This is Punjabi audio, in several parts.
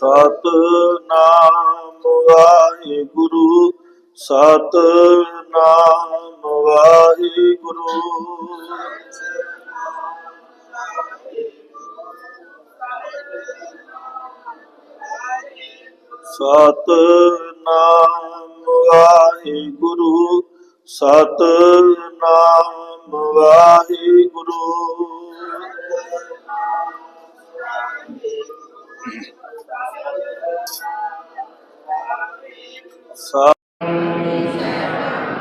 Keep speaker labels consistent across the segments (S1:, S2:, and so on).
S1: ਸਤਨਾਮ ਵਾਹਿਗੁਰੂ ਸਤਨਾਮ ਵਾਹਿਗੁਰੂ। ਸਤਨਾਮ ਵਾਹਿਗੁਰੂ ਸਤਨਾਮ ਵਾਹਿਗੁਰੂ। ਸਤਿ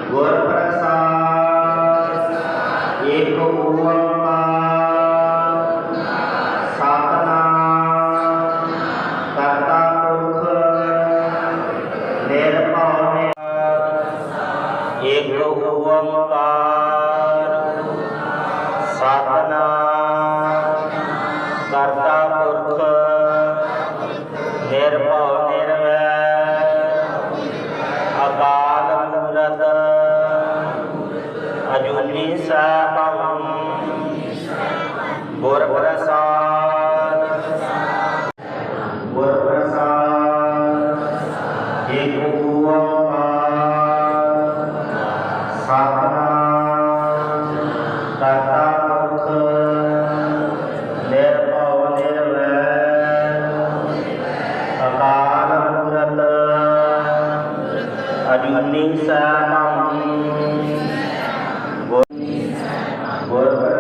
S2: ਗੁਰ ਪ੍ਰਸਾਦ ਏਕ ਓੰਕਾਰ ਸਤਨਾਮ ਕਰਤਾ ਪੁਰਖ ਨਿਰਭਉ ਨਿਰਵੈਰ ਏਕ ਓੰਕਾਰ ਸਤਨਾਮ ਕਰਤਾ ਪੁਰਖ ਨਿਰਭਉ ਅਜੂਨੀ ਸੈਭੰ ਗੁਰ ਪ੍ਰਸਾਦ ਗੁਰ ਪ੍ਰਸਾਦ ਏਕ ਓੰਕਾਰ ਸਤਨਾਮ ਕਰਤਾ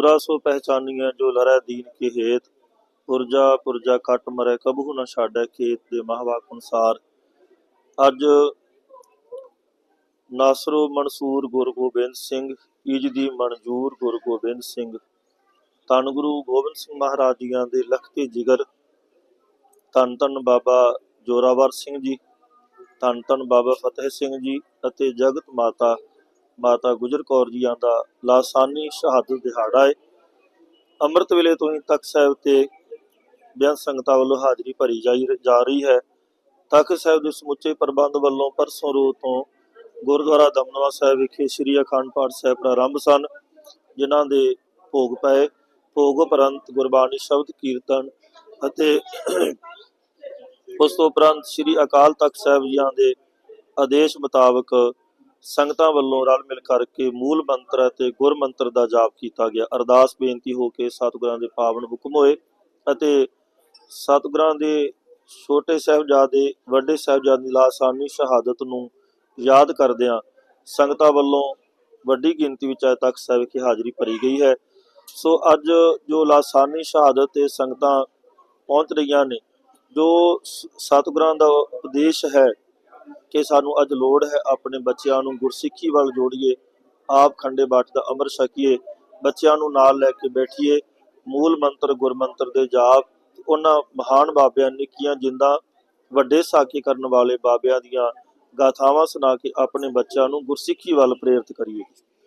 S1: ਸੂਰਾ ਸੋ ਪਹਿਚਾਨੀਆਂ ਜੋ ਲਰੈ ਦੀਨ ਕੇ ਹੇਤ। ਪੁਰਜਾ ਪੁਰਜਾ ਕਟ ਮਰੈ, ਕਬਹੂ ਨ ਛਾੜੈ ਖੇਤ ਦੇ ਮਹਵਾਕ ਅਨੁਸਾਰ। ਅੱਜ ਨਾਸਰੋ ਮਨਸੂਰ ਗੁਰ ਗੋਬਿੰਦ ਸਿੰਘ ਈਜ ਮਨਜੂਰ ਗੁਰੂ ਗੋਬਿੰਦ ਸਿੰਘ। ਧੰਨ ਗੁਰੂ ਗੋਬਿੰਦ ਸਿੰਘ ਮਹਾਰਾਜ ਜੀਆਂ ਦੇ ਲਖਤੇ ਜਿਗਰ। ਧੰਨ ਧੰਨ ਬਾਬਾ ਜੋਰਾਵਰ ਸਿੰਘ ਜੀ, ਧੰਨ ਧੰਨ ਬਾਬਾ ਫਤਿਹ ਸਿੰਘ ਜੀ ਅਤੇ ਜਗਤ ਮਾਤਾ ਮਾਤਾ ਗੁਜਰ ਕੌਰ ਜੀਆਂ ਦਾ ਲਾਸਾਨੀ ਸ਼ਹਾਦਤ ਦਿਹਾੜਾ ਹੈ ਅੰਮ੍ਰਿਤ ਵੇਲੇ ਤੋਂ ਹੀ ਤਖਤ ਸਾਹਿਬ ਤੇ ਬਿਆਨ ਸੰਗਤਾਂ ਵੱਲੋਂ ਹਾਜ਼ਰੀ ਭਰੀ ਜਾ ਰਹੀ ਹੈ। ਤਖਤ ਸਾਹਿਬ ਦੇ ਸਮੁੱਚੇ ਪ੍ਰਬੰਧ ਵੱਲੋਂ ਪਰਸੋਂ ਰੋਜ਼ ਤੋਂ ਗੁਰਦੁਆਰਾ ਦਮਨਵਾ ਸਾਹਿਬ ਵਿਖੇ ਸ੍ਰੀ ਅਖੰਡ ਪਾਠ ਸਾਹਿਬ ਪ੍ਰਾਰੰਭ ਸਨ, ਜਿਨ੍ਹਾਂ ਦੇ ਭੋਗ ਪਏ। ਭੋਗ ਉਪਰੰਤ ਗੁਰਬਾਣੀ ਸ਼ਬਦ, ਕੀਰਤਨ ਅਤੇ ਉਸ ਤੋਂ ਉਪਰੰਤ ਸ੍ਰੀ ਅਕਾਲ ਤਖਤ ਸਾਹਿਬ ਜੀਆਂ ਦੇ ਆਦੇਸ਼ ਮੁਤਾਬਕ ਸੰਗਤਾਂ ਵੱਲੋਂ ਰਲ ਮਿਲ ਕਰਕੇ ਮੂਲ ਮੰਤਰ ਅਤੇ ਗੁਰ ਮੰਤਰ ਦਾ ਜਾਪ ਕੀਤਾ ਗਿਆ। ਅਰਦਾਸ ਬੇਨਤੀ ਹੋ ਕੇ ਸਤਿਗੁਰਾਂ ਦੇ ਪਾਵਨ ਹੁਕਮ ਹੋਏ ਅਤੇ ਸਤਿਗੁਰਾਂ ਦੇ ਛੋਟੇ ਸਾਹਿਬਜ਼ਾਦੇ, ਵੱਡੇ ਸਾਹਿਬਜ਼ਾਦੇ ਦੀ ਲਾਸਾਨੀ ਸ਼ਹਾਦਤ ਨੂੰ ਯਾਦ ਕਰਦਿਆਂ ਸੰਗਤਾਂ ਵੱਲੋਂ ਵੱਡੀ ਗਿਣਤੀ ਵਿੱਚ ਅਜੇ ਤੱਕ ਸਾਹਿਬ ਵਿਖੇ ਹਾਜ਼ਰੀ ਭਰੀ ਗਈ ਹੈ। ਸੋ ਅੱਜ ਜੋ ਲਾਸਾਨੀ ਸ਼ਹਾਦਤ ਤੇ ਸੰਗਤਾਂ ਪਹੁੰਚ ਰਹੀਆਂ ਨੇ, ਜੋ ਸਤਿਗੁਰਾਂ ਦਾ ਉਪਦੇਸ਼ ਹੈ ਕਿ ਸਾਨੂੰ ਅੱਜ ਲੋੜ ਹੈ ਆਪਣੇ ਬੱਚਿਆਂ ਨੂੰ ਗੁਰਸਿੱਖੀ ਵੱਲ ਜੋੜੀਏ, ਆਪ ਖੰਡੇ ਬਾਟ ਦਾ ਅੰਮ੍ਰਿਤ ਛਕੀਏ, ਬੱਚਿਆਂ ਨੂੰ ਨਾਲ ਲੈ ਕੇ ਬੈਠੀਏ, ਮੂਲ ਮੰਤਰ ਗੁਰਮੰਤਰ ਦੇ ਜਾਪ, ਉਹਨਾਂ ਮਹਾਨ ਬਾਬਿਆਂ ਨਿੱਕੀਆਂ ਜਿੰਦਾਂ ਵੱਡੇ ਸਾਕੇ ਕਰਨ ਵਾਲੇ ਬਾਬਿਆਂ ਦੀਆਂ ਗਾਥਾਵਾਂ ਸੁਣਾ ਕੇ ਆਪਣੇ ਬੱਚਿਆਂ ਨੂੰ ਗੁਰਸਿੱਖੀ ਵੱਲ ਪ੍ਰੇਰਿਤ ਕਰੀਏ।